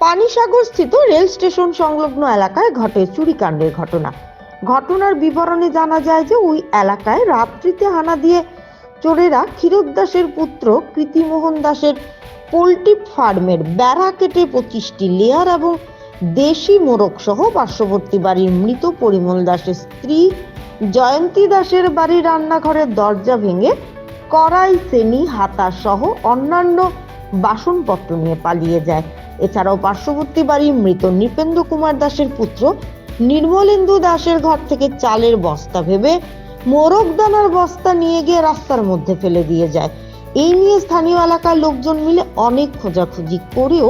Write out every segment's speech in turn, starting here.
পানিসাগর স্থিত rail station সংলগ্ন এলাকায় ঘটে চুরিকাণ্ডের ঘটনা। ঘটনার বিবরণে জানা যায় যে ওই এলাকায় রাত্রিতে হানা দিয়ে চোরেরা ক্ষীরোদ দাসের পুত্র কৃতিমোহন দাসের পোলট্রি ফার্মের বেড়া কেটে পঁচিশটি লেয়ার এবং দেশি মোরগ সহ পার্শ্ববর্তী বাড়ির মৃত পরিমল দাসের স্ত্রী জয়ন্তী দাসের বাড়ির রান্নাঘরের দরজা ভেঙে কড়াই শ্রেণি হাতা সহ অন্যান্য বাসনপত্র নিয়ে পালিয়ে যায়। এছাড়াও পার্শ্ববর্তী বাড়ির মৃত নৃপেন্দ্র কুমার দাসের পুত্র নির্মলেন্দু দাসের ঘর থেকে চালের বস্তা ভেবে মোরগ দানার বস্তা নিয়ে গিয়ে রাস্তার মধ্যে ফেলে দিয়ে যায়। এই নিয়ে স্থানীয় এলাকার লোকজন মিলে অনেক খোঁজাখুঁজি করেও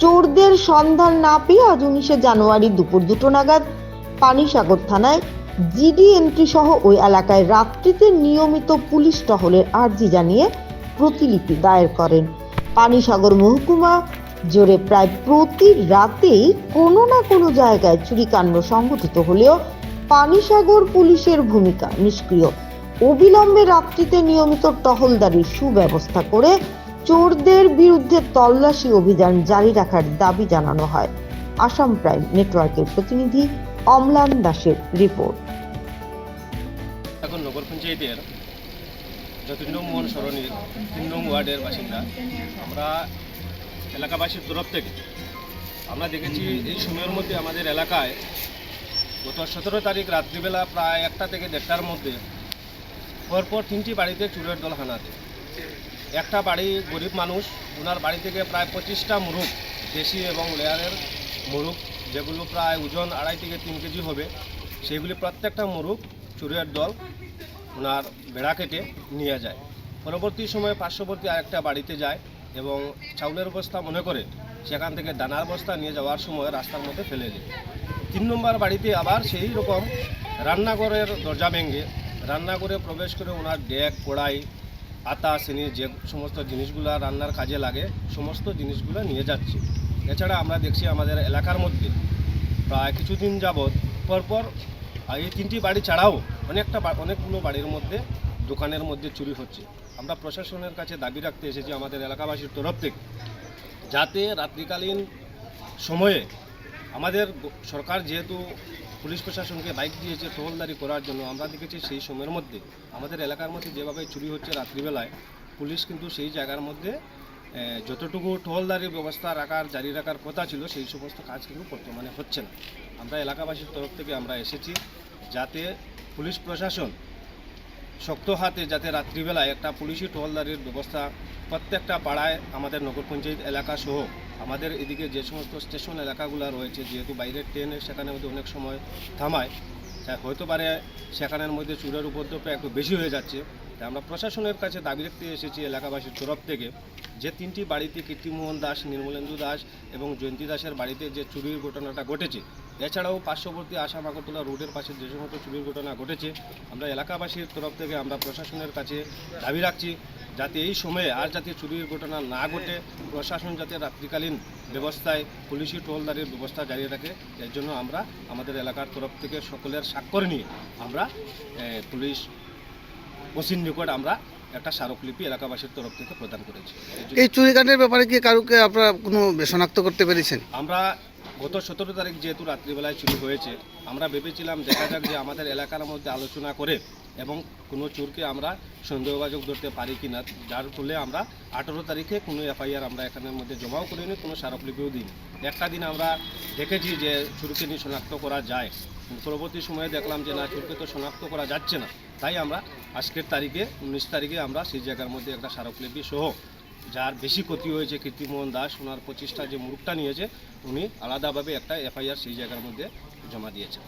চোরদের সন্ধান না পেয়ে আজ উনিশে জানুয়ারি দুপুর দুটো নাগাদ পানিসাগর থানায় জিডি এন্ট্রি সহ ওই এলাকায় রাত্রিতে নিয়মিত পুলিশ টহলের আর্জি জানিয়ে প্রতিলিপি দায়ের করেন। পানিসাগর মহকুমা, জোরে প্রায় প্রতি রাতেই কোনো না কোনো জায়গায় চুরিকাণ্ড সংঘটিত হলেও পানিসাগর পুলিশের ভূমিকা নিষ্ক্রিয়। অবিলম্বে রাত্রিতে নিয়মিত টহলদারির সুব্যবস্থা করে চোরদের বিরুদ্ধে তল্লাশি অভিযান জারি রাখার দাবি জানানো হয়। আসাম প্রাইম নেটওয়ার্কের প্রতিনিধি অমলান দাসের রিপোর্ট। এখন নগর পঞ্চায়েতের যতীন্দ্র মোহন সরণির তিন নং ওয়ার্ডের বাসিন্দা। আমরা এলাকাবাসীর তরফ থেকে, আমরা দেখেছি এই সময়ের মধ্যে আমাদের এলাকায় গত সতেরো তারিখ রাত্রিবেলা প্রায় একটা থেকে দেড়টার মধ্যে পরপর তিনটি বাড়িতে চুরের দল হানা দেয় একটা বাড়ি গরিব মানুষ, ওনার বাড়ি থেকে প্রায় পঁচিশটা মুরুগ দেশি এবং লেয়ারের মুরুগ যেগুলো প্রায় ওজন আড়াই থেকে তিন কেজি হবে, সেগুলি প্রত্যেকটা মুরুগ চুরের দল ওনার বেড়া কেটে নিয়ে যায়। পরবর্তী সময়ে পার্শ্ববর্তী আরেকটা বাড়িতে যায় এবং চাউলের বস্তা মনে করে সেখান থেকে দানার বস্তা নিয়ে যাওয়ার সময় রাস্তার মধ্যে ফেলে দেয়। তিন নম্বর বাড়িতে আবার সেই রকম রান্নাঘরের দরজা ভেঙে রান্নাঘরে প্রবেশ করে ওনার ডেক, কড়াই, আতা শ্রেণির যে সমস্ত জিনিসগুলো রান্নার কাজে লাগে, সমস্ত জিনিসগুলো নিয়ে যাচ্ছে। এছাড়া আমরা দেখছি আমাদের এলাকার মধ্যে প্রায় কিছুদিন যাবৎ পরপর আর এই তিনটি বাড়ি ছাড়াও অনেকটা অনেকগুলো বাড়ির মধ্যে, দোকানের মধ্যে চুরি হচ্ছে। আমরা প্রশাসনের কাছে দাবি রাখতে এসেছি আমাদের এলাকাবাসীর তরফ থেকে, যাতে রাত্রিকালীন সময়ে আমাদের সরকার যেহেতু পুলিশ প্রশাসনকে বাইক দিয়েছে টহলদারি করার জন্য, আমরা দেখেছি সেই সময়ের মধ্যে, আমাদের এলাকার মধ্যে যেভাবে চুরি হচ্ছে রাত্রিবেলায়, পুলিশ কিন্তু সেই জায়গার মধ্যে যতটুকু টহলদারির ব্যবস্থা রাখার, জারি রাখার কথা ছিল, সেই সমস্ত কাজ কিন্তু বর্তমানে হচ্ছে না। আমরা এলাকাবাসীর তরফ থেকে আমরা এসেছি যাতে পুলিশ প্রশাসন শক্ত হাতে যাতে রাত্রিবেলায় একটা পুলিশি টহলদারির ব্যবস্থা প্রত্যেকটা পাড়ায়, আমাদের নগর পঞ্চায়েত এলাকা সহ আমাদের এদিকে যে সমস্ত স্টেশন এলাকাগুলো রয়েছে, যেহেতু বাইরের ট্রেনের সেখানে মধ্যে অনেক সময় থামায় হয়তো পারে সেখানের মধ্যে চুরের উপদ্রবটা একটু বেশি হয়ে যাচ্ছে। তাই আমরা প্রশাসনের কাছে দাবি রাখতে এসেছি এলাকাবাসীর তরফ থেকে যে তিনটি বাড়িতে কীর্তিমোহন দাস, নির্মলেন্দু দাস এবং জয়ন্তী দাসের বাড়িতে যে চুরির ঘটনাটা ঘটেছে, এছাড়াও পার্শ্ববর্তী আসাম আগরতলা রোডের পাশে যে সমস্ত চুরির ঘটনা ঘটেছে, আমরা এলাকাবাসীর তরফ থেকে আমরা প্রশাসনের কাছে দাবি রাখছি, যাতে এই সময়ে আর যাতে চুরির ঘটনা না ঘটে, প্রশাসন যাতে রাত্রিকালীন ব্যবস্থায় পুলিশি টোলদারির ব্যবস্থা জারি রাখে, এর জন্য আমরা আমাদের এলাকার তরফ থেকে সকলের স্বাক্ষর নিয়ে আমরা পুলিশ ওসির নিকট আমরা একটা স্মারকলিপি এলাকাবাসীর তরফ থেকে প্রদান করেছে। এই চুরিকাণ্ডের ব্যাপারে কি কারুকে আপনারা কোনো শনাক্ত করতে পেরেছেন? আমরা গত সতেরো তারিখ যেহেতু রাত্রিবেলায় শুরু হয়েছে, আমরা ভেবেছিলাম দেখা যাক যে আমাদের এলাকার মধ্যে আলোচনা করে এবং কোনো চোরকে আমরা সন্দেহভাজন ধরতে পারি কি না যার ফলে আমরা আঠেরো তারিখে কোনো এফআইআর আমরা এখানের মধ্যে জমাও করিনি, কোনো স্মারকলিপিও দিই একটা দিন আমরা দেখেছি যে চোরকে নিয়ে শনাক্ত করা যায়। পরবর্তী সময়ে দেখলাম যে না, চোরকে তো শনাক্ত করা যাচ্ছে না। তাই আমরা আজকের তারিখে, উনিশ তারিখে আমরা সেই জায়গার মধ্যে একটা স্মারকলিপি সহ যার বেশি ক্ষতি হয়েছে কীর্তিমোহন দাস, ওনার প্রচেষ্টা যে মুরুখটা নিয়েছে, উনি আলাদাভাবে একটা এফআইআর সেই জায়গার মধ্যে জমা দিয়েছেন।